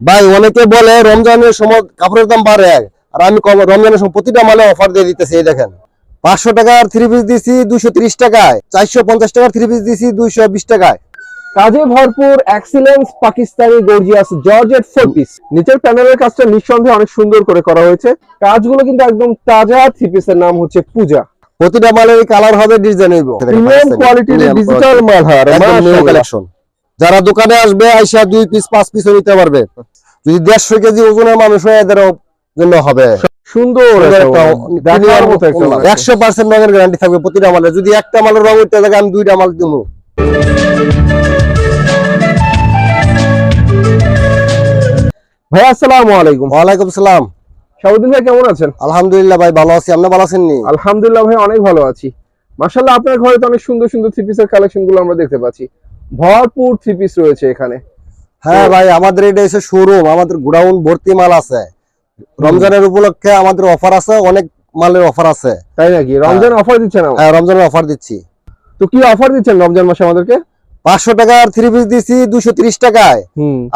ভাই অনেকে বলে রমজানের সময় কাপড়ের দাম বাড়ে। আর আমি রমজানের সময় প্রতিটা মালে অফার দিয়ে দিতেছি এই দেখেন। পাঁচশো টাকার থ্রি পিস দিছি দুইশো ত্রিশ টাকায়। চারশো পঞ্চাশ টাকার থ্রি পিস দিছি দুইশো বিশ টাকায়। কাজে ভরপুর excellence Pakistani gorgeous georgette four piece নিচের প্যানেলের কাজটা নিঃসন্দেহে অনেক সুন্দর করে করা হয়েছে। কাজগুলো কিন্তু একদম তাজা থ্রি পিসের নাম হচ্ছে পূজা। প্রতিটা মালের কালার হবে ডিজাইন হইব। প্রিমিয়াম কোয়ালিটির ডিজিটাল মাশাআল্লাহ। কালেকশন যারা দোকানে আসবে আইসা দুই পিস পাঁচ পিস নিতে পারবে। যদি দেড়শো কেজি ওজনের মানুষ হয় জন্য হবে। সুন্দর। একশো পার্সেন্ট রঙের গ্যারান্টি থাকবে প্রতিটা যদি একটা মালের রং উঠতে থাকে আমি দুইটা মাল দিব ভাই আসসালামু আলাইকুম। ওয়ালাইকুম সালাম। শাহুদ্দিন ভাই কেমন আছেন? আলহামদুলিল্লাহ ভাই ভালো আছি। আপনি ভালো আছেন নি? আলহামদুলিল্লাহ ভাই অনেক ভালো আছি। মাশাআল্লাহ আপনার ঘরে তো অনেক সুন্দর সুন্দর থ্রি পিসের কালেকশনগুলো আমরা দেখতে পাচ্ছি। ভরপুর থ্রি পিস রয়েছে এখানে। হ্যাঁ ভাই আমাদের এটা এসে শোরুম আমাদের গোডাউন ভর্তি মাল আছে। রমজানের উপলক্ষে আমাদের অফার আছে অনেক মালের অফার আছে। তাই নাকি? রমজান অফার দিচ্ছেন হ্যাঁ, রমজানের অফার দিচ্ছি। তো কি অফার দিচ্ছেন রমজান মাসে আমাদেরকে? পাঁচশো টাকার থ্রি পিস দিছি দুইশো তিরিশ টাকায়।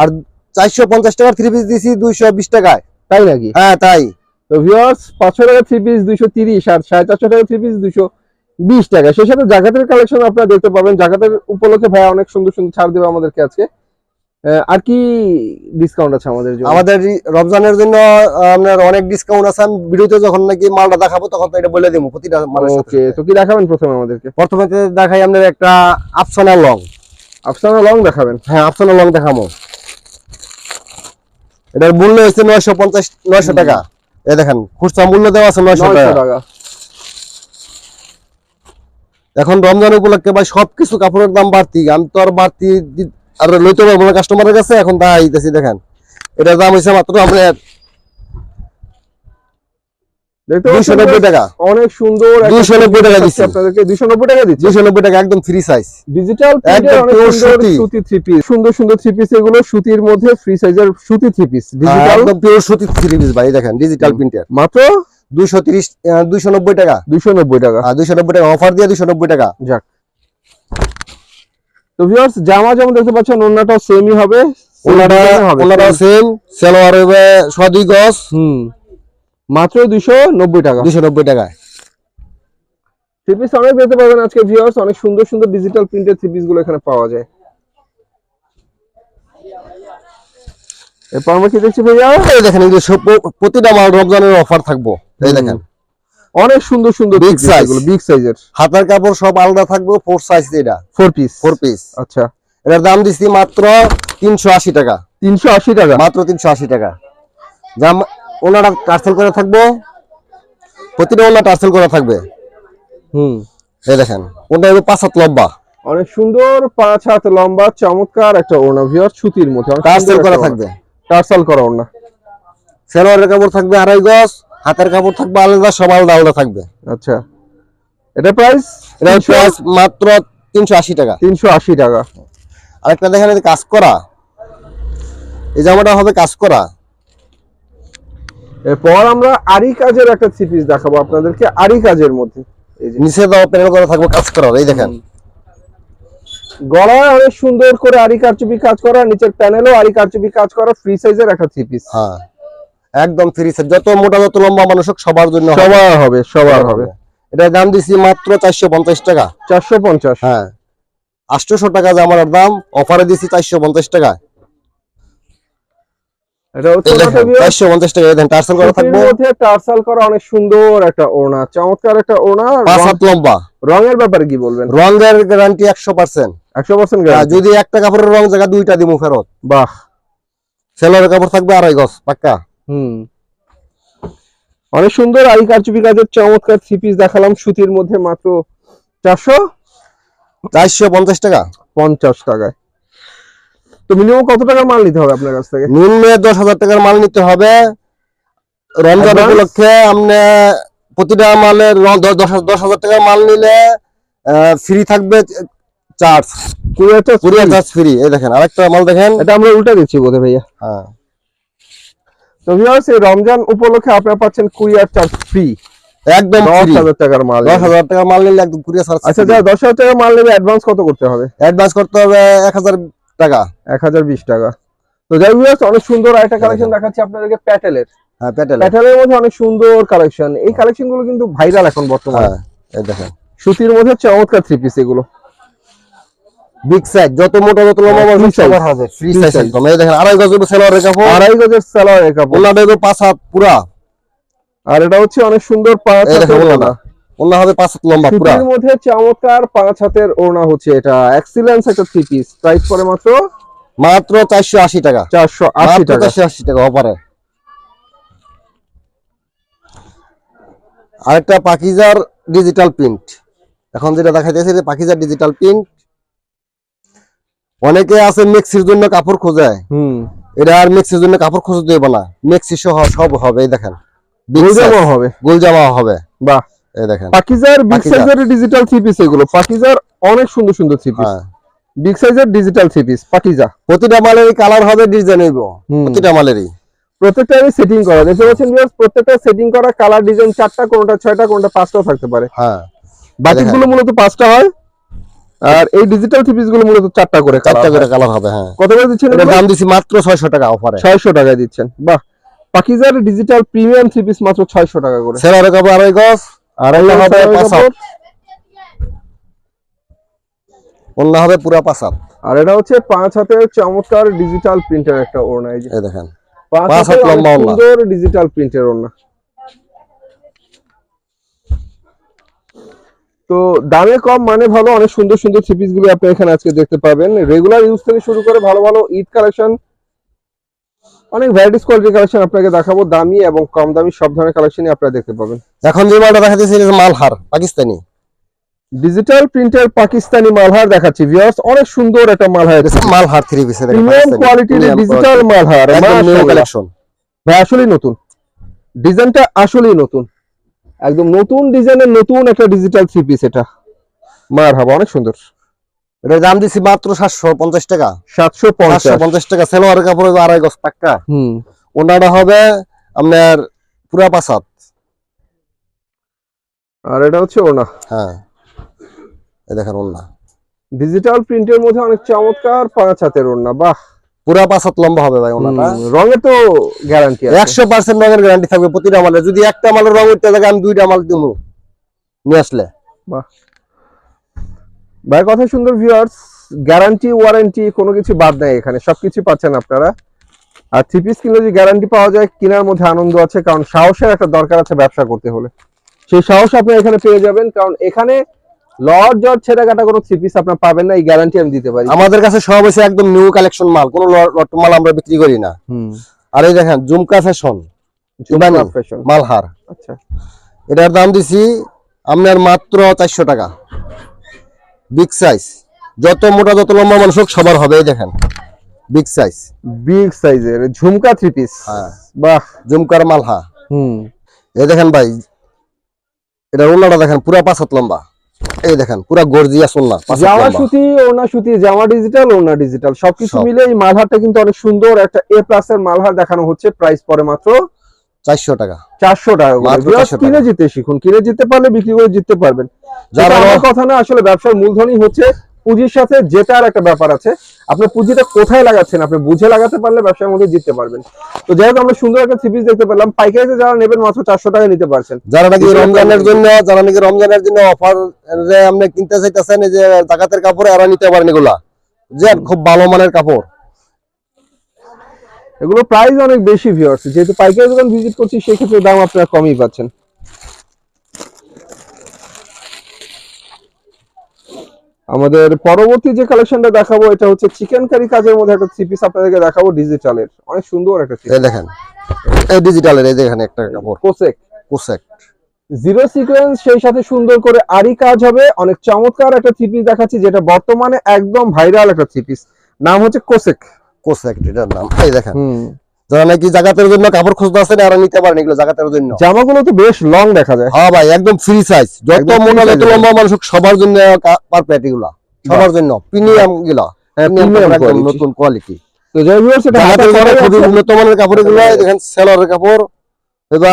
আর চারশো পঞ্চাশ টাকার থ্রি পিস দিছি দুইশো বিশ টাকায়। তাই নাকি? হ্যাঁ তাই। তো ভিউয়ার্স পাঁচশো টাকা থ্রি পিস দুইশো তিরিশ আর সাড়ে চারশো টাকা থ্রি পিস দুইশো বিশ টাকা সেই সাথে জাকাতের কালেকশন আপনারা দেখতে পাবেন। জাকাতের উপলক্ষে ভাই অনেক সুন্দর সুন্দর ছাড় দেবে আমাদেরকে আজকে। আর কি ডিসকাউন্ট আছে আমাদের জন্য? আমাদের রমজানের জন্য আপনার অনেক ডিসকাউন্ট আছে। আমি ভিডিওতে যখন নাকি মালটা দেখাবো তখন তো এটা বলে দেবো প্রতিটা সাথে। ওকে তো কি দেখাবেন প্রথমে আমাদেরকে? প্রথমে দেখাই আপনার একটা আফসানা লং আফসানা লং দেখাবেন? হ্যাঁ আফসানা লং দেখাবো। এটার মূল্য হচ্ছে নয়শো পঞ্চাশ নয়শো টাকা। এ দেখেন খুচরা মূল্য দেওয়া আছে নয়শো টাকা। এখন রমজান উপলক্ষে ভাই সবকিছু কাপড়ের দাম বাড়তি। আমি তো আর বাড়তি আর লইতে পারব না কাস্টমারের কাছে এখন দাঁড়াইতেছি দেখেন। এটার দাম হয়েছে মাত্র আপনার অনেক সুন্দর টাকা দিচ্ছি। আপনাদেরকে দুইশো নব্বই টাকা দিচ্ছি। টাকা একদম ফ্রি সাইজ ডিজিটাল একদম অনেক pure সুন্দর। সুতি। থ্রি পিস সুন্দর সুন্দর থ্রি পিস এগুলো সুতির মধ্যে ফ্রি সাইজের সুতি থ্রি পিস ডিজিটাল একদম পিওর সুতি থ্রি পিস ভাই দেখেন ডিজিটাল প্রিন্টের মাত্র? দুইশো তিরিশ দুইশো নব্বই টাকা। দুইশো নব্বই টাকা। দুইশো নব্বই টাকা অফার দিয়ে দুইশো নব্বই টাকা। যাক। তো ভিউয়ার্স জামা যেমন দেখতে পাচ্ছেন ওন্নাটাও সেমই হবে ওনারা same। সেম সালোয়ার হবে সোয়া দুই গজ। হুম। মাত্র দুইশো নব্বই টাকা। দুইশো নব্বই টাকায়। থ্রি পিস অনেক দেখতে পাবেন আজকে ভিউয়ার্স অনেক সুন্দর সুন্দর ডিজিটাল প্রিন্টেড থ্রি পিসগুলো এখানে পাওয়া যায়। এরপর আমরা কি দেখছি ভাইয়া? এই দেখেন এই যে প্রতিটা মাল রমজানের অফার থাকব। এই দেখেন। অনেক সুন্দর সুন্দর Big size. বিগ সাইজের হাতার কাপড় সব আলাদা থাকবে ফোর সাইজ এটা। ফোর পিস ফোর পিস আচ্ছা। এটার দাম দিচ্ছি মাত্র তিনশো আশি টাকা। তিনশো আশি টাকা? মাত্র তিনশো আশি টাকা। জাম ওনারা টার্সেল করে থাকব। প্রতিটা ওনার টার্সেল করা থাকবে। হুম। এই দেখেন ওটা হবে পাঁচ হাত লম্বা। অনেক সুন্দর পাঁচ হাত লম্বা চমৎকার একটা ওড়না ভিউয়ার সুতির মধ্যে। অনেক টার্সেল করা থাকবে। টার্সাল করা ওড়না সেলোয়ারের কাপড় থাকবে আড়াই গজ। হাতের কাপড় থাকবে আলাদা সব আলাদা আলাদা থাকবে। আচ্ছা। এটা প্রাইস এটা প্রাইস মাত্র তিনশো আশি টাকা। তিনশো আশি টাকা। আরেকটা দেখেন কাজ করা। এই জামাটা হবে কাজ করা। এরপর আমরা আরি কাজের একটা থ্রি পিস দেখাবো আপনাদেরকে আরি কাজের মধ্যে। এই যে নিচে দাও প্যানেল করা থাকবে কাজ করা এই দেখেন। গলায় অনেক সুন্দর করে আরি কারচুপি কাজ করা নিচের প্যানেলও আরি কারচুপি কাজ করা ফ্রি সাইজের একটা থ্রি পিস হ্যাঁ। একদম ফ্রি যত মোটা যত লম্বা মানুষ হোক সবার জন্য সবার হবে সবার হবে। এটার দাম দিছি মাত্র চারশো পঞ্চাশ টাকা। চারশো পঞ্চাশ। হ্যাঁ। আটশোশো টাকা জামার দাম অফারে দিছি চারশো পঞ্চাশ টাকা। এটা হচ্ছে ওনাটা viewers, টাকা এই দেখেন টার্সেল করা থাকবে। মধ্যে টার্সাল করা অনেক সুন্দর একটা ওড়না চমৎকার একটা ওড়না পাঁচ হাত লম্বা। রঙের ব্যাপারে কি বলবেন? রঙের গ্যারান্টি একশো পার্সেন্ট একশো পার্সেন্ট যদি একটা কাপড়ের রং জায়গা দুইটা দিমু ফেরত। বাহ। সেলোয়ারের কাপড় থাকবে আড়াই গজ পাক্কা। হুম। অনেক সুন্দর আরি কারচুপি কাজের চমৎকার থ্রি পিস দেখালাম সুতির মধ্যে মাত্র চারশো চারশো পঞ্চাশ টাকা। পঞ্চাশ টাকায়। তো মিনিমাম কত টাকা মাল নিতে হবে আপনার কাছ থেকে? নিম্নে দশ হাজার টাকার মাল নিতে হবে। রমজান? উপলক্ষে আপনি প্রতিটা মালের দশ হাজার- টাকার মাল নিলে ফ্রি থাকবে চার্জ কুরিয়ারটা কুরিয়ার চার্জ ফ্রি এই দেখেন আরেকটা মাল দেখেন। এটা আমরা উল্টা দিচ্ছি বোধহয় ভাইয়া। হ্যাঁ। তো ভিউয়ার্স এই রমজান উপলক্ষে আপনারা পাচ্ছেন কুরিয়ার চার্জ ফ্রি একদম দশ ফ্রি হাজার টাকার মাল দশ হাজার টাকার মাল নিলে একদম কুরিয়ার চার্জ আচ্ছা যারা দশ হাজার টাকার মাল নেবে অ্যাডভান্স কত করতে হবে? অ্যাডভান্স করতে হবে এক হাজার টাকা। এক হাজার বিশ টাকা। তো যাই হোক অনেক সুন্দর একটা কালেকশন দেখেন। দেখাচ্ছি আপনাদেরকে প্যাটেলের হ্যাঁ প্যাটেল প্যাটেলের মধ্যে অনেক সুন্দর কালেকশন এই কালেকশনগুলো কিন্তু ভাইরাল এখন বর্তমানে। হ্যাঁ এই দেখেন। সুতির মধ্যে চমৎকার থ্রি পিস এগুলো। বিগ সাইজ যত মোটা যত লম্বা। সবার হবে ফ্রি সাইজ একদম এই দেখেন আড়াই গজ সেলোয়ারের কাপড়। আড়াই গজের সালোয়ারের কাপড়। ওনাটা হবে পাঁচ হাত পুরা। আর এটা হচ্ছে অনেক সুন্দর পাঁচ ওনা হবে পাঁচ হাত লম্বা পুরা। সুতির মধ্যে চমৎকার পাঁচ হাতের ওড়না হচ্ছে এটা। এক্সিলেন্স একটা থ্রি পিস প্রাইস পরে মাত্র মাত্র চারশো আশি টাকা। চারশো আশি মাত্র টাকা। চারশো আশি টাকা অপারে আরেকটা পাকিজার ডিজিটাল প্রিন্ট এখন যেটা দেখাইতেছে যে পাকিজার ডিজিটাল প্রিন্ট অনেকে আছে মেক্সির জন্য কাপড় খোঁজে এটা আর মেক্সির জন্য কাপড় খুঁজতে দেবো না। মেক্সি সহ সব হবে এই দেখেন। Big হবে। গুলজামা হবে। বাহ। এই দেখেন। পাকিজার বিগ সাইজের ডিজিটাল থ্রি পিস এগুলো। পাকিজার অনেক সুন্দর সুন্দর থ্রি পিস হ্যাঁ। বিগ সাইজের ডিজিটাল থ্রি পিস পাকিজা প্রতিটা মালেরই কালার হবে ডিজাইন হইব প্রতিটা মালেরই। প্রত্যেকটা সেটিং করা। দেখতে পাচ্ছেন viewers, প্রত্যেকটা সেটিং করা কালার ডিজাইন চারটা কোনটা ছয়টা কোনটা পাঁচটাও থাকতে পারে। হ্যাঁ। বাটিকগুলো মূলত পাঁচটা হয়। আর এই ডিজিটাল থ্রি পিসগুলো মূলত চারটা করে চারটা করে কালার হবে হ্যাঁ। কত করে দিচ্ছেন এটা দাম দিছি মাত্র ছয়শো টাকা অফারে ছয়শো টাকায় দিচ্ছেন। বাহ। পাকিজার ডিজিটাল প্রিমিয়াম থ্রি পিস মাত্র ছয়শো টাকা করে। সেলারের কাপড় আড়াই গজ আড়াই হবে হাজার পাঁচ অন্য হবে পুরা পাঁচ হাত। আর এটা হচ্ছে পাঁচ হাতের চমৎকার ডিজিটাল প্রিন্টের একটা ওড়না এই দেখেন। পাঁচ হাত লম্বা ওড়না। সুন্দর ডিজিটাল প্রিন্টের ওড়না। তো দামে কম মানে ভালো অনেক সুন্দর সুন্দর থ্রি পিসগুলো আপনি এখানে আজকে দেখতে পাবেন। রেগুলার ইউজ থেকে শুরু করে ভালো ভালো ঈদ কালেকশন অনেক ভ্যারাইটিস কোয়ালিটির কালেকশন আপনাকে দেখাবো দামি এবং কম দামি সব ধরনের কালেকশনই আপনারা দেখতে পাবেন। এখন যে মালটা দেখাতেছি এটা মালহার পাকিস্তানি। ডিজিটাল প্রিন্টার পাকিস্তানি মালহার দেখাচ্ছি ভিউয়ার্স অনেক সুন্দর একটা মালহার। এটা মালহার থ্রি পিস প্রিমিয়াম কোয়ালিটির ডিজিটাল মালহার। কালেকশন ভাই আসলেই নতুন। ডিজাইনটা আসলেই নতুন। একদম নতুন ডিজাইনের নতুন একটা ডিজিটাল থ্রি পিস এটা। মার হাবা অনেক সুন্দর। এটা দাম দিছি মাত্র সাতশো পঞ্চাশ টাকা। সাতশো সাতশো পঞ্চাশ পঞ্চাশ টাকা সেলোয়ারের কাপড় হবে আড়াই গজ টাকা হুম। ওনাটা হবে আপনার পুরা পাঁচ হাত আর এটা হচ্ছে ওনা হ্যাঁ। এই দেখেন ওনা ডিজিটাল প্রিন্টের মধ্যে অনেক চমৎকার পাঁচ হাতের ওড়না বাহ! পুরা পাঁচ হাত লম্বা হবে ভাই ওনাটা। রঙের তো গ্যারান্টি একশো পার্সেন্ট রঙের গ্যারান্টি থাকবে প্রতিটা মালে। যদি একটা মালের রং উঠতে থাকে আমি দুইটা মাল দিব নিয়ে আসলে। ভাই কথা সুন্দর ভিউয়ার্স গ্যারান্টি ওয়ারেন্টি কোনো কিছু বাদ নাই এখানে। সবকিছু পাচ্ছেন আপনারা। আর থ্রি পিস কিনলে যে গ্যারান্টি পাওয়া যায় কেনার মধ্যে আনন্দ আছে। কারণ সাহসের একটা দরকার আছে ব্যবসা করতে হলে। সেই সাহস আপনি এখানে পেয়ে যাবেন। কারণ এখানে লট জট ছেড়ে কাটা কোনো থ্রি পিস আপনার পাবেন না এই গ্যারান্টি আমি দিতে পারি। আমাদের কাছে সব হচ্ছে একদম নিউ কালেকশন মাল কোনো লট মাল আমরা বিক্রি করি না। আর এই দেখেন জুমকা ফ্যাশন ফ্যাশন মালহার। আচ্ছা। এটার দাম দিছি আপনার মাত্র চারশো টাকা। বিগ সাইজ যত মোটা যত লম্বা মানুষ হোক সবার হবে এই দেখেন। বিগ সাইজ বিগ সাইজের ঝুমকা থ্রি পিস হ্যাঁ। বাহ। জুমকার মালহা। হুম। এই দেখেন ভাই এটা ওনাটা দেখেন পুরা পাঁচ হাত লম্বা। এই দেখেন পুরো গর্জিয়াস ওনা জামা সুতি ওনা সুতি জামা ডিজিটাল ওনা ডিজিটাল সবকিছু মিলে এই মালহারটা কিন্তু অনেক সুন্দর একটা এ প্লাস এর মালহার দেখানো হচ্ছে প্রাইস পরে মাত্র চারশো টাকা। চারশো টাকা করে। মাত্র Viewers, 400 টাকা। কিনে জিতে শিখুন কিনে জিততে পারলে বিক্রি করে জিততে পারবেন। যারা কথা না আসলে ব্যবসার মূলধনই হচ্ছে পুঁজির সাথে জেতার একটা ব্যাপার আছে। আপনার পুঁজিটা কোথায় লাগাচ্ছেন? আপনি বুঝে লাগাতে পারলে ব্যবসার মধ্যে জিততে পারবেন। তো যাই হোক আমরা সুন্দর একটা থ্রি দেখতে পেলাম। পাইকারিতে যারা নেবেন মাত্র চারশো টাকা নিতে পারছেন। যারা নাকি রমজানের জন্য যারা নাকি রমজানের জন্য অফার আপনি কিনতে চাইতেছেন এই যে জাকাতের কাপড় এরা নিতে পারেন এগুলা। যে খুব ভালো মানের কাপড়। এগুলো প্রাইস অনেক বেশি ভিউয়ার্স যেহেতু পাইকারি দোকান ভিজিট করছি সেক্ষেত্রে দাম আপনারা কমই পাচ্ছেন। আমাদের পরবর্তী যে কালেকশনটা দেখাবো এটা হচ্ছে চিকেন কারি কাজের মধ্যে একটা থ্রি পিস আপনাদেরকে দেখাবো ডিজিটালের অনেক সুন্দর একটা এই দেখেন এই ডিজিটালের এই দেখেন একটা কাপড়। কোসেক পোশাক জিরো সিকোয়েন্স সেই সাথে সুন্দর করে আরি কাজ হবে। অনেক চমৎকার একটা থ্রি পিস দেখাচ্ছি যেটা বর্তমানে একদম ভাইরাল একটা থ্রি পিস নাম হচ্ছে কোসেক পোশাক এটার নাম। এই দেখেন যারা নাকি জাকাতের জন্য কাপড় খুঁজতে আসেন এরা নিতে পারেন এগুলো জাকাতের জন্য। জামাগুলো তো বেশ লং দেখা যায়। হ্যাঁ ভাই একদম ফ্রি সাইজ যত একদম যত লম্বা মানুষ সবার জন্য পারফেক্ট এগুলা। সবার জন্য। প্রিমিয়ামগুলা হ্যাঁ। নতুন কোয়ালিটি তো যাই হোক সেটা জাকাতের হাতে জন্য করাই খুবই উন্নত মানের কাপড় এগুলো। এই দেখেন সেলরের কাপড়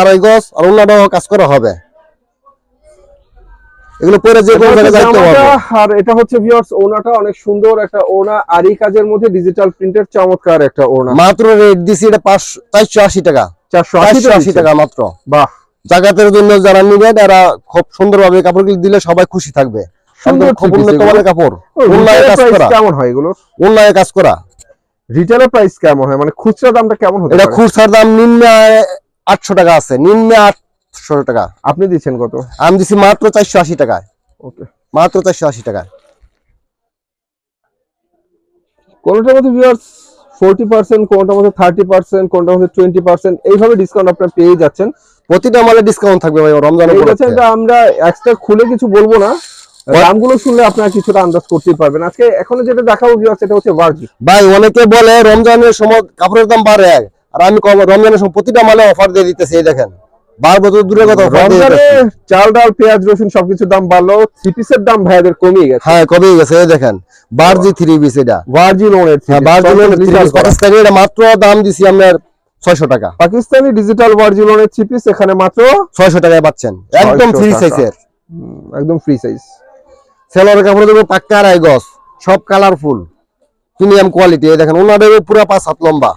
আড়াই গজ আর অন্যটাও কাজ করা হবে। এগুলো পরে যে কোনো জায়গায় যাইতে আর এটা হচ্ছে ভিউয়ার্স ওনাটা অনেক সুন্দর একটা ওনা আরি কাজের মধ্যে ডিজিটাল প্রিন্টের চমৎকার একটা ওনা মাত্র রেট দিছি এটা পাঁচশো চারশো আশি টাকা। চারশো চারশো আশি টাকা মাত্র। বাহ। জাগাতের জন্য যারা নিবেন এরা খুব সুন্দরভাবে কাপড়গুলো দিলে সবাই খুশি থাকবে। সুন্দর খুব উন্নত মানের কাপড়। ও, কাজ করা। কেমন হয় এগুলো কাজ করা। রিটেলের প্রাইস কেমন হয়? মানে খুচরা দামটা কেমন হতে এটা দাম নিম্নে টাকা আছে। নিম্নে আটশো টাকা। আপনি দিচ্ছেন কত? আমি দিছি মাত্র চারশো আশি টাকায়। ওকে। মাত্র চারশো আশি টাকায়। কোনটার মধ্যে ভিউয়ার্স ফোরটি পার্সেন্ট কোনটার মধ্যে থার্টি পার্সেন্ট কোনটার মধ্যে টোয়েন্টি পার্সেন্ট এইভাবে ডিসকাউন্ট আপনারা পেয়ে যাচ্ছেন। প্রতিটা মালে ডিসকাউন্ট থাকবে ভাই রমজানের এই উপলক্ষে। এটা আমরা এক্সট্রা খুলে কিছু বলব না। দামগুলো শুনলে আপনারা কিছুটা আন্দাজ করতেই পারবেন। আজকে এখন যেটা দেখাবো ভিউয়ার্স এটা হচ্ছে ভার্জি ভাই অনেকে বলে রমজানের সময় কাপড়ের দাম বাড়ে। আর আমি কম- রমজানের সময় প্রতিটা মালে অফার দিয়ে দিতেছি এই দেখেন। তো দূরের কথা। চাল ডাল পেঁয়াজ রসুন সবকিছুর দাম বাড়লো। থ্রি পিসের দাম ভাইয়াদের কমিয়ে গেছে। হ্যাঁ কবে গেছে দেখেন। বারজি থ্রি পিস এটা। লোনের হ্যাঁ বারজি পাকিস্তানি এটা মাত্র দাম দিছি আপনার ছয়শো টাকা। পাকিস্তানি ডিজিটাল লোনের পিস এখানে মাত্র ছয়শো টাকায় পাচ্ছেন। একদম 600 ফ্রি সাইজের একদম ফ্রি সাইজ কাপড় দেবো পাক্কা আড়াই গজ সব কালারফুল প্রিমিয়াম কোয়ালিটি দেখেন ওনার দেবো পুরো পাঁচ হাত লম্বা।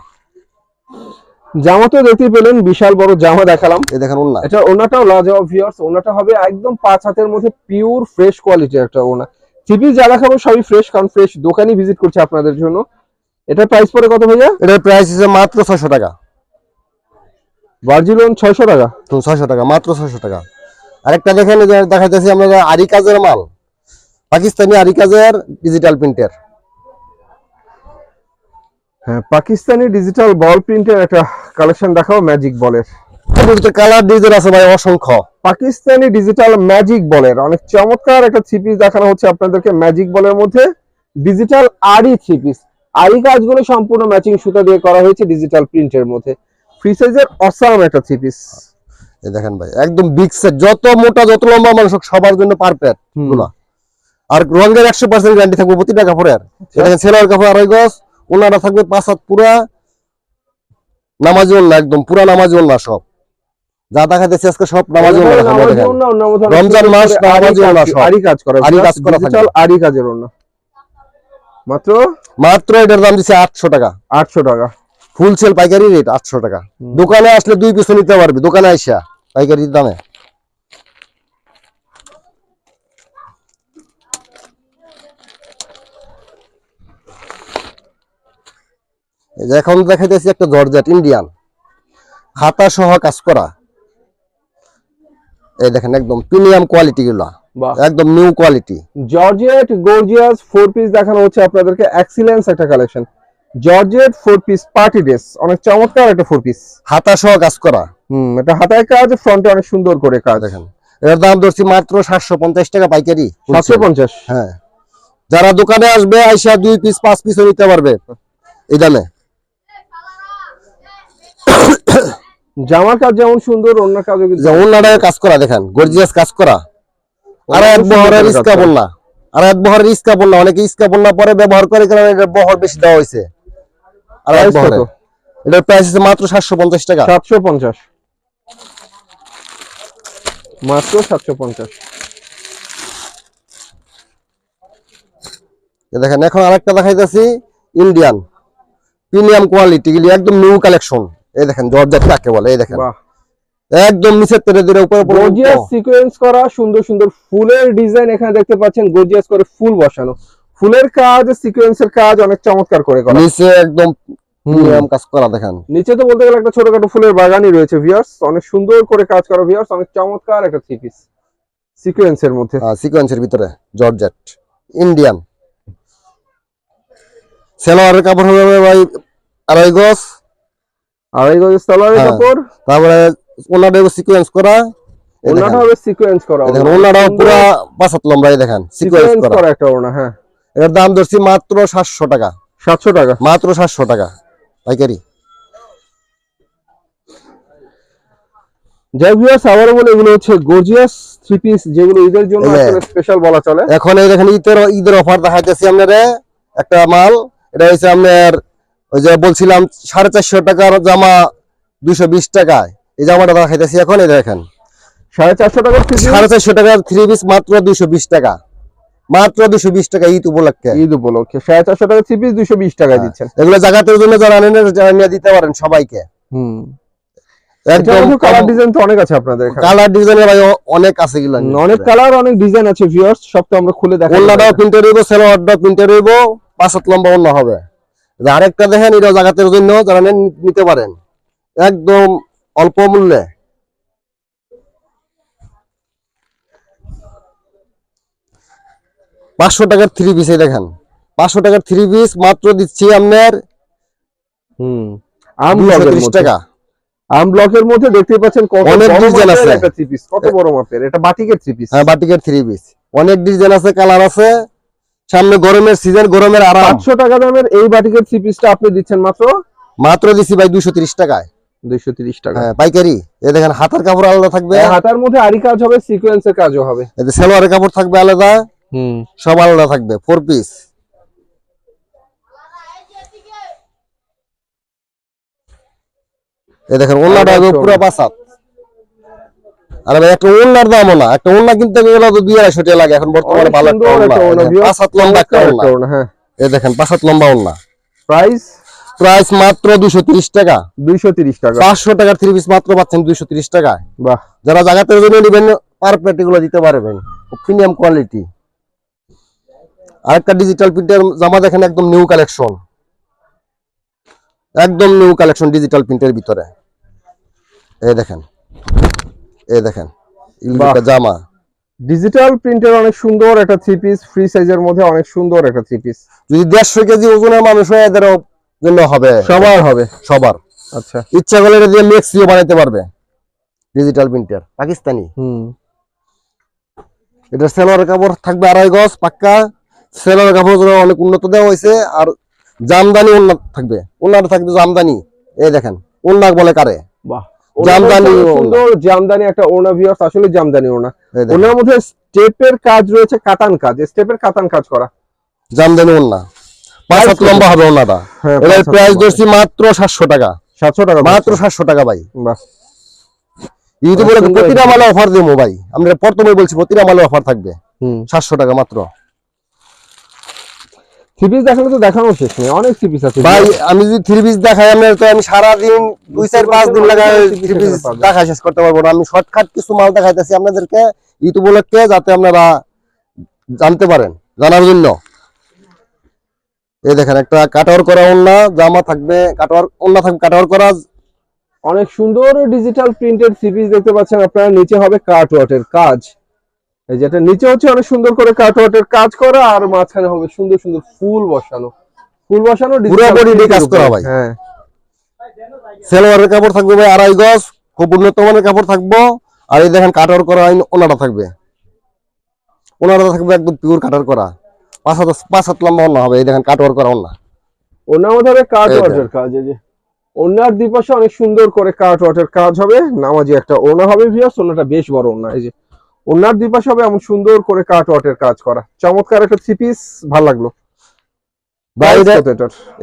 জামা তো দেখতেই পেলেন বিশাল বড় জামা দেখালাম। এই দেখেন ওনা এটা ওনাটাও লাজবাব ভিউয়ার্স ওনাটা হবে একদম পাঁচ হাতের মধ্যে পিওর ফ্রেশ কোয়ালিটির একটা ওনা থ্রি যা দেখাবো সবই ফ্রেশ কারণ ফ্রেশ দোকানই ভিজিট করছে আপনাদের জন্য। এটা প্রাইস পরে কত ভাইয়া? এটার প্রাইস হিসেবে মাত্র ছয়শো টাকা। ভার্জি লোন ছয়শো টাকা। ছয়শো টাকা মাত্র ছয়শো টাকা। আরেকটা দেখেন দেখাইতেছি আমরা আরি কাজের মাল। পাকিস্তানি আরি কাজের ডিজিটাল প্রিন্টের হ্যাঁ পাকিস্তানি ডিজিটাল বল প্রিন্টের একটা কালেকশন দেখাও ম্যাজিক বলের কালার ডিজাইন আছে ভাই অসংখ্য। পাকিস্তানি ডিজিটাল ম্যাজিক বলের অনেক চমৎকার একটা থ্রি পিস দেখানো হচ্ছে আপনাদেরকে ম্যাজিক বলের মধ্যে। ডিজিটাল আরি থ্রি পিস আরি কাজগুলো সম্পূর্ণ ম্যাচিং সুতা দিয়ে করা হয়েছে ডিজিটাল প্রিন্টের মধ্যে। ফ্রি সাইজের অসাম একটা থ্রি পিস এই দেখেন ভাই একদম বিগ সেট যত মোটা যত লম্বা মানুষ সবার জন্য পারফেক্ট আর রঙের একশো পার্সেন্ট গ্যারান্টি থাকবে প্রতিটা কাপড়ের। আচ্ছা। দেখেন সেলোয়ার কাপড় আড়াই গজ। ওনারা থাকবে পাঁচ হাত পুরা নামাজি ওন্না একদম পুরা নামাজি ওন্না সব। যা দেখাইতেছি আজকে সব নামাজি রমজান মাস নামাজি ওন্না সব। আরি কাজ করা আরি কাজ করা আরি কাজের মাত্র? মাত্র এটার দাম দিচ্ছে আটশো টাকা। আটশো টাকা। ফুল সেল পাইকারি রেট আটশো টাকা। দোকানে আসলে দুই পিছু নিতে পারবে দোকানে আইসা পাইকারি দামে। এখন দেখাইতেছি একটা জর্জেট ইন্ডিয়ান হাতা সহ কাজ করা। এই দেখেন একদম প্রিমিয়াম কোয়ালিটি গুলা। একদম new quality georgette gorgeous four piece দেখানো হচ্ছে আপনাদেরকে। এক্সিলেন্স একটা collection georgette four piece party dress অনেক চমৎকার একটা ফোর পিস হাতা সহ কাজ করা। হুম এটা হাতায় কাজ ফ্রন্টে অনেক সুন্দর করে কাজ। দেখেন। এর দাম ধরছি মাত্র সাতশো পঞ্চাশ টাকা পাইকারি। সাতশো পঞ্চাশ। হ্যাঁ। যারা দোকানে আসবে আইসা দুই পিস পাঁচ পিসও নিতে পারবে। এই দামে। জামার কাজ যেমন সুন্দর অন্য কাজও কিন্তু কাজ করা দেখেন গর্জিয়াস কাজ করা। আর এক বহরের ইস্কা। বন্যা আর এক বহরের ইস্কা বন্যা অনেকে ইস্কা বন্যা পরে ব্যবহার করে কারণ এটা বহর বেশি দেওয়া হয়েছে। আর এক বহরে। এটার প্রাইস আছে মাত্র সাতশো পঞ্চাশ টাকা। সাতশো পঞ্চাশ। মাত্র সাতশো পঞ্চাশ। এই দেখেন এখন আরেকটা দেখাইতেছি ইন্ডিয়ান প্রিমিয়াম কোয়ালিটি গুলি একদম নিউ কালেকশন এই দেখেন জর্জেট কাকে বলে? এই দেখেন। একদম নিচের তেরে দিলে উপরে গর্জিয়াস সিকোয়েন্স করা সুন্দর সুন্দর ফুলের ডিজাইন এখানে দেখতে পাচ্ছেন গর্জিয়াস করে ফুল বসানো। ফুলের কাজ সিকোয়েন্সের কাজ অনেক চমৎকার করে করা। নিচে একদম প্রিমিয়াম কাজ করা দেখেন। নিচে তো বলতে গেলে একটা ছোটখাটো ফুলের বাগানই রয়েছে ভিউয়ার্স অনেক সুন্দর করে কাজ করা ভিউয়ার্স অনেক চমৎকার একটা থ্রি পিস সিকোয়েন্সের মধ্যে। সিকোয়েন্সের ভিতরে জর্জেট ইন্ডিয়ান। সেলোয়ারের কাপড় হবে ভাই আড়াই গজ। আড়াই গজ সালোয়ারের হ্যাঁ। কাপড় তারপরে ওনাটা সিকোয়েন্স করা। ওনাটা হবে সিকোয়েন্স করা এই দেখেন ওনাটাও পুরা পাঁচ হাত লম্বা দেখেন সিকোয়েন্স সিকোয়েন্স করা। করা একটা ওনা হ্যাঁ। এর দাম ধরছি মাত্র সাতশো টাকা। সাতশো টাকা। মাত্র সাতশো টাকা পাইকারি। যাই ভিউয়ার্স আবারও বলে এগুলো হচ্ছে গর্জিয়াস থ্রি পিস যেগুলো ঈদের জন্য। স্পেশাল বলা চলে। এখন এই দেখেন ঈদের ঈদের অফার দেখাইতেছি আপনারে একটা মাল। এটা হচ্ছে আপনার ওই যে বলছিলাম সাড়ে চারশো টাকার জামা দুইশো বিশ টাকায়। এই জামাটা দেখাইতেছি এখন এই দেখেন। সাড়ে চারশো টাকা থ্রি সাড়ে চারশো টাকার থ্রি পিস মাত্র দুইশো বিশ টাকা। মাত্র দুইশো বিশ টাকা ঈদ উপলক্ষে। ঈদ উপলক্ষে। সাড়ে চারশো টাকা থ্রি পিস দুশো বিশ টাকায় হ্যাঁ। দিচ্ছেন। এগুলো জন্য যারা আনেন দিতে পারেন সবাইকে। হুম। কালার ডিজাইন তো অনেক আছে আপনাদের কালার ডিজাইনের ভাই অনেক আছে অনেক কালার অনেক ডিজাইন আছে ভিউয়ার্স সব তো আমরা খুলে দেখাবো অন্যটাও প্রিন্টে রইব সেলোয়ারটাও প্রিন্টে রইব পাঁচ লম্বা অন্য হবে। আরেকটা দেখেন এটাও জাগাতের জন্য যারা নিতে পারেন। একদম অল্প মূল্যে। পাঁচশো টাকার থ্রি পিস এই দেখেন। পাঁচশো টাকার থ্রি পিস মাত্র দিচ্ছি আপনার হুম আম ত্রিশ টাকা। আম ব্লকের মধ্যে দেখতে পাচ্ছেন অনেক মাপের আছে। একটা থ্রি পিস কত বড় মাপের? এটা বাটিকের থ্রি পিস হ্যাঁ বাটিকের থ্রি পিস অনেক ডিজাইন আছে কালার আছে। সামনে গরমের সিজন গরমের আরাম। পাঁচশো টাকা দামের এই বাটিকের থ্রি পিসটা আপনি দিচ্ছেন মাত্র? মাত্র দিছি ভাই দুশো তিরিশ টাকায়। দুইশো তিরিশ টাকা। হ্যাঁ পাইকারি। এই দেখেন হাতার কাপড় আলাদা থাকবে। এই হাতার মধ্যে আরি কাজ হবে সিকোয়েন্সের কাজও হবে। এতে সালোয়ারের কাপড় থাকবে আলাদা হুম। সব আলাদা থাকবে ফোর পিস এই দেখেন ওন্নাটা পুরো পাঁচাত আরে ভাই একটা ওন্নার দামও না। একটা ওন্না কিনতে গেলে তো দুই আড়াইশো টাকা লাগে। এখন বর্তমানে ভালো একটা। পাঁচ হাত লম্বা একটা হ্যাঁ। এই দেখেন পাঁচ হাত লম্বা ওন্না প্রাইস প্রাইস মাত্র দুশো তিরিশ টাকা। দুইশো তিরিশ টাকা। পাঁচশো টাকার থ্রি পিস মাত্র পাচ্ছেন দুইশো তিরিশ টাকা বাহ। যারা জায়গাতে জন্য নেবেন পারফেক্ট এগুলো দিতে পারবেন। প্রিমিয়াম কোয়ালিটি আরেকটা ডিজিটাল প্রিন্টের জামা দেখেন একদম নিউ কালেকশন একদম নিউ কালেকশন ডিজিটাল প্রিন্টের ভিতরে। এই দেখেন। এই দেখেন জামা। ডিজিটাল প্রিন্টের অনেক সুন্দর একটা থ্রি পিস ফ্রি সাইজের মধ্যে অনেক সুন্দর একটা থ্রি পিস যদি দেড়শো কেজি ওজনের মানুষ হয় এদেরও জন্য হবে। সবার হবে। সবার। আচ্ছা। ইচ্ছা করলে এটা দিয়ে মেক্সিও বানাইতে পারবে ডিজিটাল প্রিন্টার পাকিস্তানি। হুম। এটা সেলোয়ারের কাপড় থাকবে আড়াই গজ পাক্কা। সেলোয়ারের কাপড় অনেক উন্নত দেওয়া হয়েছে আর জামদানি উন্নত থাকবে। উন্নত থাকবে জামদানি। এই দেখেন উন্নাক বলে কারে। বাহ। জামদানি ওড়নাটা সুন্দর জামদানি একটা ভিউয়ার্স আসলে জামদানি দেখেন, ওনার মধ্যে স্টেপের কাজ রয়েছে কাতান কাজ। স্টেপের কাতান কাজ করা। জামদানি উন্না পাঁচ হাত লম্বা হবে উন্নাটা হ্যাঁ প্রাইস ধরছি মাত্র সাতশো টাকা। সাতশো টাকা মাত্র সাতশো টাকা ভাই। বাহ। ইউটিউবে প্রতিটা মালে অফার দেবো ভাই। আমরা প্রথমে বলছি প্রতিটা মালে অফার থাকবে। হুম। সাতশো টাকা মাত্র। থ্রি পিস দেখালে তো দেখানো শেষ নেই অনেক থ্রি পিস আছে। ভাই আমি যদি থ্রি পিস দেখাই তো আমি দুই চার পাঁচ দিন লাগাই থ্রি পিস দেখা শেষ করতে পারব না। আমি শর্টকাট কিছু মাল দেখাইতেছি আপনাদেরকে উপলক্ষে যাতে আপনারা জানতে পারেন জানার জন্য। এই দেখেন একটা কাটার করা ওন্না জামা থাকবে কাটার ওন্না থাকবে কাটার করা অনেক সুন্দর ডিজিটাল প্রিন্টেড থ্রি পিস দেখতে পাচ্ছেন আপনারা নিচে হবে কাট ওয়াটের কাজ। এই যেটা নিচে হচ্ছে অনেক সুন্দর করে কাট ওয়াটের কাজ করা আর মাঝখানে হবে সুন্দর সুন্দর ফুল বসানো। ফুল বসানো পুরো body দিয়ে কাজ করা ভাই। হ্যাঁ। সেলোয়ারের কাপড় থাকবে ভাই আড়াই গজ খুব উন্নত মানের কাপড় থাকব। আর এই দেখেন কাটার করা ওনাটা থাকবে। ওনাটা থাকবে একদম পিওর কাটার করা। পাঁচ হাত পাঁচ হাত লম্বা ওন্না হবে এই দেখেন কাটওয়ার করা ওন্না ওনার মধ্যে হবে কাট এই ওয়াটের কাজ এই যে। ওনার দুপাশে অনেক সুন্দর করে কাট ওয়াটের কাজ হবে নামাজি একটা ওনা হবে ভিউয়ার্স ওনাটা বেশ বড় ওনা এই যে। ওনার দুপাশে হবে এমন সুন্দর করে কাট ওয়াটের কাজ করা। চমৎকার একটা থ্রি পিস ভালো লাগল। এটা-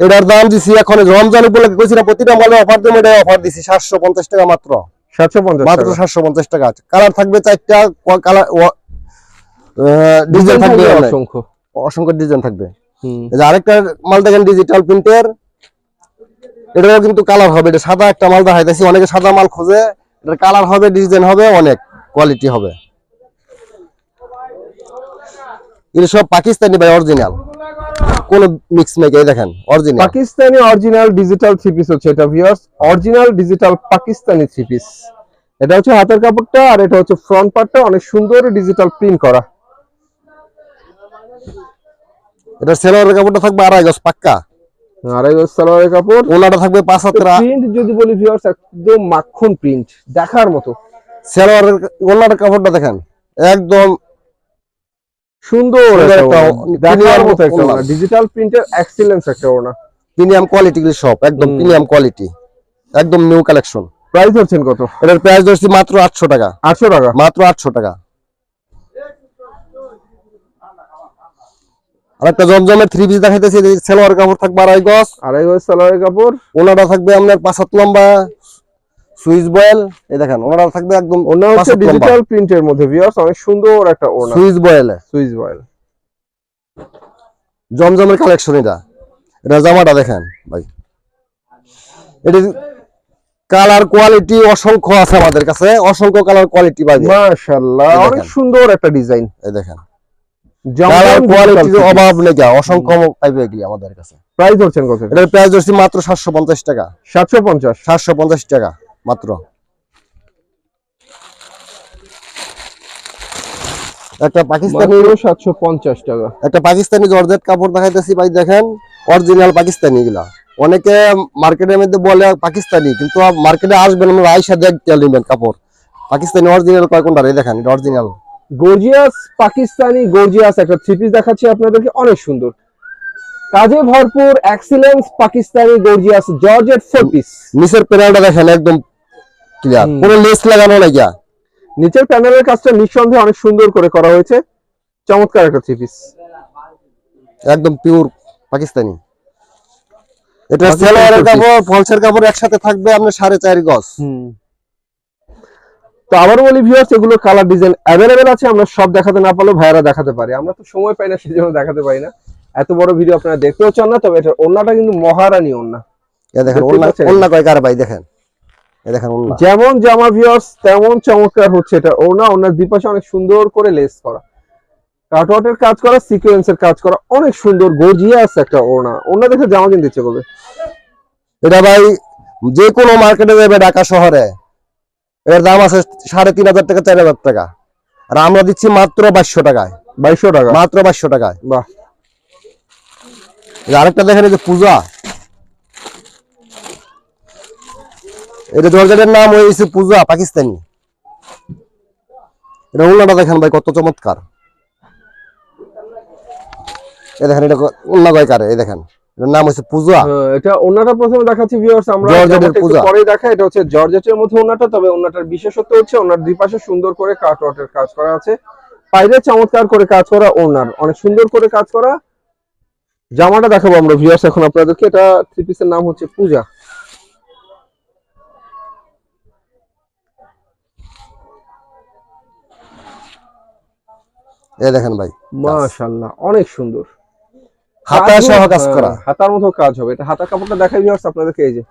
এটার? দাম দিছি এখন রমজান উপলক্ষে কইছি না প্রতিটা মালে অফার দেবো এটা অফার দিছি সাতশো পঞ্চাশ টাকা মাত্র। সাতশো পঞ্চাশ মাত্র টাকা। সাতশো পঞ্চাশ টাকা। কালার থাকবে চারটা কালার ডিজাইন থাকবে অসংখ্য। অসংখ্য ডিজাইন থাকবে। আরেকটা মাল দেখেন ডিজিটাল প্রিন্টের এটাও কিন্তু কালার হবে এটা সাদা একটা মাল দেখাইতেছি অনেকে সাদা মাল খোঁজে এটার কালার হবে ডিজাইন হবে অনেক কোয়ালিটি হবে। এগুলো সব পাকিস্তানি ভাই অরিজিনাল কোন মিক্স মেক এই দেখেন original Pakistani original digital three piece হচ্ছে এটা viewers original digital Pakistani three piece এটা হচ্ছে হাতের কাপড়টা আর এটা হচ্ছে ফ্রন্ট পার্টটা অনেক সুন্দর ডিজিটাল প্রিন্ট করা। এটা সেলোয়ারের কাপড়টা থাকবে আড়াই গজ পাক্কা। আড়াই গজ সালোয়ারের কাপড়। ওনাটা থাকবে পাঁচ হাতের প্রিন্ট যদি বলি ভিউয়ার্স একদম মাখন প্রিন্ট দেখার মতো। সেলোয়ারের ওনার কাপড়টা দেখেন একদম সুন্দর সুন্দর একটা একটা ওড়না। দেখার premium মতো একটা ওড়না। ডিজিটাল প্রিন্টের এক্সিলেন্স একটা ওড়না। প্রিমিয়াম কোয়ালিটি সব একদম প্রিমিয়াম কোয়ালিটি একদম নিউ কালেকশন প্রাইস হচ্ছেন কত? এটার প্রাইস ধরছি মাত্র আটশো টাকা। আটশো টাকা? মাত্র আটশো টাকা। আর একটা জমজমের থ্রি পিস দেখাইতেছি সেলোয়ার কাপড় থাকবে আড়াই গজ। আড়াই গজ সালোয়ারের কাপড়। ওনাটা থাকবে আপনার পাঁচ হাত লম্বা। সুইচ বয়েল এই দেখেন ওনারা থাকবে একদম ওনা হচ্ছে। ডিজিটাল প্রিন্টের মধ্যে ভিউয়ার্স অনেক সুন্দর একটা ওনা সুইচ বয়েল সুইচ বয়েল। জমজমের কালেকশন এটা। এটা জামাটা দেখেন ভাই। এটা কালার কোয়ালিটি অসংখ্য আছে আমাদের কাছে অসংখ্য কালার কোয়ালিটি পাই মাশাআল্লাহ অনেক সুন্দর একটা ডিজাইন এই দেখেন। কালার কোয়ালিটির অভাব নেই অসংখ্য পাইবে এগুলি আমাদের কাছে। প্রাইস হচ্ছেন কত? এটার প্রাইস ধরছি মাত্র সাতশো পঞ্চাশ টাকা। সাতশো পঞ্চাশ। সাতশো পঞ্চাশ টাকা। মাত্র। একটা পাকিস্তানি সাতশো পঞ্চাশ টাকা। একটা পাকিস্তানি জর্জেট কাপড় দেখাইতেছি ভাই দেখেন অরিজিনাল পাকিস্তানি এগুলা। অনেকে মার্কেটের মধ্যে বলে পাকিস্তানি কিন্তু মার্কেটে আসবেন আমরা আইসা দেখতে নেবেন কাপড়। পাকিস্তানি অরিজিনাল কয় কোনটা এই দেখেন এটা অরিজিনাল গর্জিয়াস পাকিস্তানি গর্জিয়াস একটা থ্রি পিস দেখাচ্ছি আপনাদেরকে অনেক সুন্দর। কাজে ভরপুর excellence Pakistani gorgeous georgette four piece নিচের প্যানেলটা দেখেন একদম ক্লিয়ার। কোনো লেস লাগানো নাই গিয়া? নিচের প্যানেলের কাজটা নিঃসন্দেহে অনেক সুন্দর করে করা হয়েছে। চমৎকার একটা থ্রি পিস একদম পিওর পাকিস্তানি। এটা সেলোয়ারের কাপড় ফলসের কাপড় একসাথে থাকবে আপনার সাড়ে চার গজ। তো আবার বলি ভিউয়ার্স এগুলো কালার ডিজাইন অ্যাভেলেবেল আছে আমরা সব দেখাতে না পারলেও ভাইয়ারা দেখাতে পারি। আমরা তো সময় পাই না সেই জন্য দেখাতে পারি না। এত বড় ভিডিও আপনারা দেখতেও চান না তবে এটার ওন্নাটা কিন্তু মহারানী ওন্না দেখেন পাচ্ছেন? অন্য কয় কার ভাই দেখেন। যেমন জামা ভিউয়ার্স তেমন চমৎকার হচ্ছে এটা ওনা ওনার দুপাশে অনেক সুন্দর করে লেস করা। কাটওয়াটের কাজ করা সিকোয়েন্সের কাজ করা অনেক সুন্দর গর্জিয়াস একটা ওনা ওনা দেখে জামা কিনতে ইচ্ছে করবে। এটা ভাই যে কোনো মার্কেটে যাবে ঢাকা শহরে এর দাম আছে সাড়ে তিন হাজার টাকা চার হাজার টাকা। আর আমরা দিচ্ছি মাত্র বাইশশো টাকায়। বাইশশো টাকা। মাত্র বাইশশো টাকায়। বাহ। আরেকটা দেখেন যে পূজা। এটা জর্জেটের নাম হয়েছে পূজা পাকিস্তানি। এটা উল্লাটা দেখেন ভাই কত চমৎকার। এই দেখেন এটা উল্লা কয়কারে এই দেখেন এটার নাম হচ্ছে পূজা। হ্যাঁ, এটা ওনাটা প্রথমে দেখাচ্ছি ভিউয়ার্স আমরা জর্জেটের জামাটা পূজা। পরেই দেখা এটা হচ্ছে জর্জেটের মধ্যে ওনাটা তবে ওনাটার বিশেষত্ব হচ্ছে ওনার দুপাশে সুন্দর করে কাজ করা আছে। বাইরে চমৎকার করে কাজ করা ওনার অনেক সুন্দর করে কাজ করা। জামাটা দেখাবো আমরা ভিউয়ার্স এখন আপনাদেরকে এটা থ্রি পিসের নাম হচ্ছে পূজা। দেখেন ভাই মাশাআল্লাহ অনেক সুন্দর। হাতা সহ কাজ হ্যাঁ, করা। হাতার মতো কাজ হবে। এটা হাতার কাপড়টা দেখাই ভিউয়ার্স আপনাদেরকে এই যে।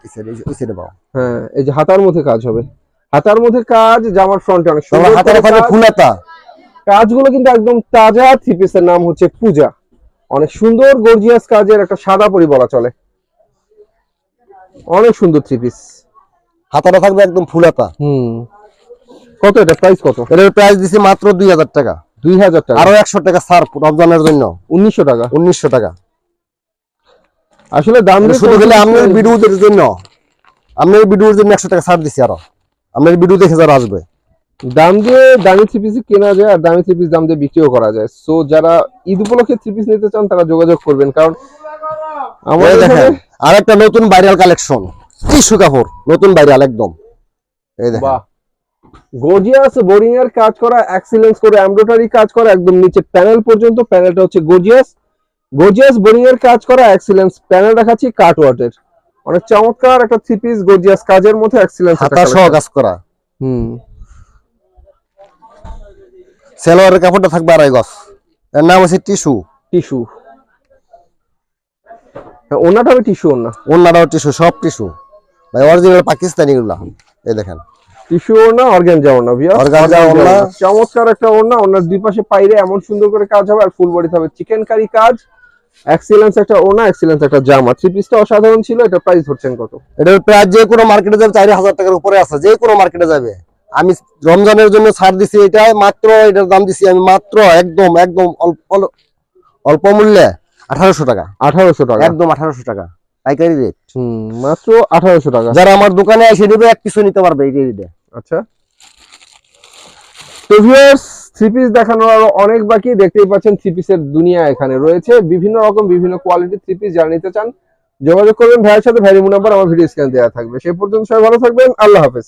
হ্যাঁ এই যে হাতার মধ্যে কাজ হবে। হাতার মধ্যে কাজ জামার ফ্রন্টে অনেক সুন্দর হাতের ওখানে ফুলাতা কাজগুলো কিন্তু একদম তাজা থ্রি পিসের নাম হচ্ছে পূজা। অনেক সুন্দর গর্জিয়াস কাজের একটা সাদা পরি বলা চলে। অনেক সুন্দর থ্রি পিস হাতাটা থাকবে একদম ফুলাতা হুম। কত এটা? প্রাইস কত? এটার প্রাইস দিছি মাত্র দুই হাজার টাকা। দুই হাজার টাকা। আরও একশো টাকা সার রমজানের জন্য। উনিশশো টাকা। উনিশশো টাকা। আসলে দাম দিয়ে শুধু গেলে আপনার ভিডিওদের জন্য আপনার ভিডিওর জন্য একশো টাকা ছাড় দিছি আরও। আপনার ভিডিও দেখে যারা আসবে। দাম দিয়ে দামি থ্রি পিস কেনা যায় আর দামি থ্রি পিস দাম দিয়ে বিক্রিও করা যায়। সো যারা ঈদ উপলক্ষে থ্রি পিস নিতে চান তারা যোগাযোগ করবেন। কারণ আমাদের দেখেন আর একটা নতুন ভাইরাল কালেকশন কাপড় নতুন ভাইরাল একদম। এই দেখেন। বাহ। গর্জিয়াস বোরিং এর কাজ করা এক্সিলেন্স করে এমব্রয়ডারি কাজ করা একদম নিচে প্যানেল পর্যন্ত প্যানেলটা হচ্ছে গর্জিয়াস। গর্জিয়াস বোরিং এর কাজ করা এক্সিলেন্স প্যানেল দেখাচ্ছি কাটওয়ার্টের অনেক চমৎকার একটা থ্রি পিস গর্জিয়াস কাজের মধ্যে এক্সিলেন্স হাতা সহ কাজ করা। হুম। সেলোয়ারের কাপড়টা থাকবে আড়াই গজ। এর নাম হচ্ছে টিস্যু। টিস্যু। ওনাটা হবে টিস্যু ওনা অন্যটাও টিস্যু সব টিস্যু। ভাই অরিজিনাল পাকিস্তানি গুলা এই দেখেন। টিস্যু অর্গানজা ওনা ভিয়া ওড়না। চমৎকার একটা ওনার দুই পাশে পাইরে এমন সুন্দর করে কাজ হবে আর ফুল হবে চিকেন কারি কাজ। এক্সিলেন্স একটা ওনা এক্সিলেন্স একটা জামা। থ্রি পিসটা অসাধারণ ছিল এটা প্রাইস ধরছেন কত? এটার প্রায় যে কোনো মার্কেটে যাবে চার হাজার টাকার উপরে আছে যে কোনো মার্কেটে যাবে। আমি রমজানের জন্য ছাড় দিছি এটা মাত্র এটার দাম দিছি আমি মাত্র একদম একদম অল্প অল্প- মূল্যে আঠারোশো টাকা। আঠারোশো টাকা। একদম আঠারোশো টাকা। পাইকারি রেট মাত্র আঠারোশো টাকা। যারা আমার দোকানে এসে নেবে এক পিছু নিতে পারবে এই রেটে আচ্ছা। তো ভিউয়ার্স থ্রি পিস দেখানোর আরও অনেক বাকি, দেখতেই পাচ্ছেন থ্রি পিসের দুনিয়া এখানে রয়েছে। বিভিন্ন রকম, বিভিন্ন কোয়ালিটির থ্রি পিস যারা নিতে চান, যোগাযোগ করবেন। ভাইয়ের সাথে ভ্যারি নাম্বার আমার ভিডিও স্ক্যান দেওয়া থাকবে। সেই পর্যন্ত সবাই ভালো থাকবেন। আল্লাহ হাফেজ।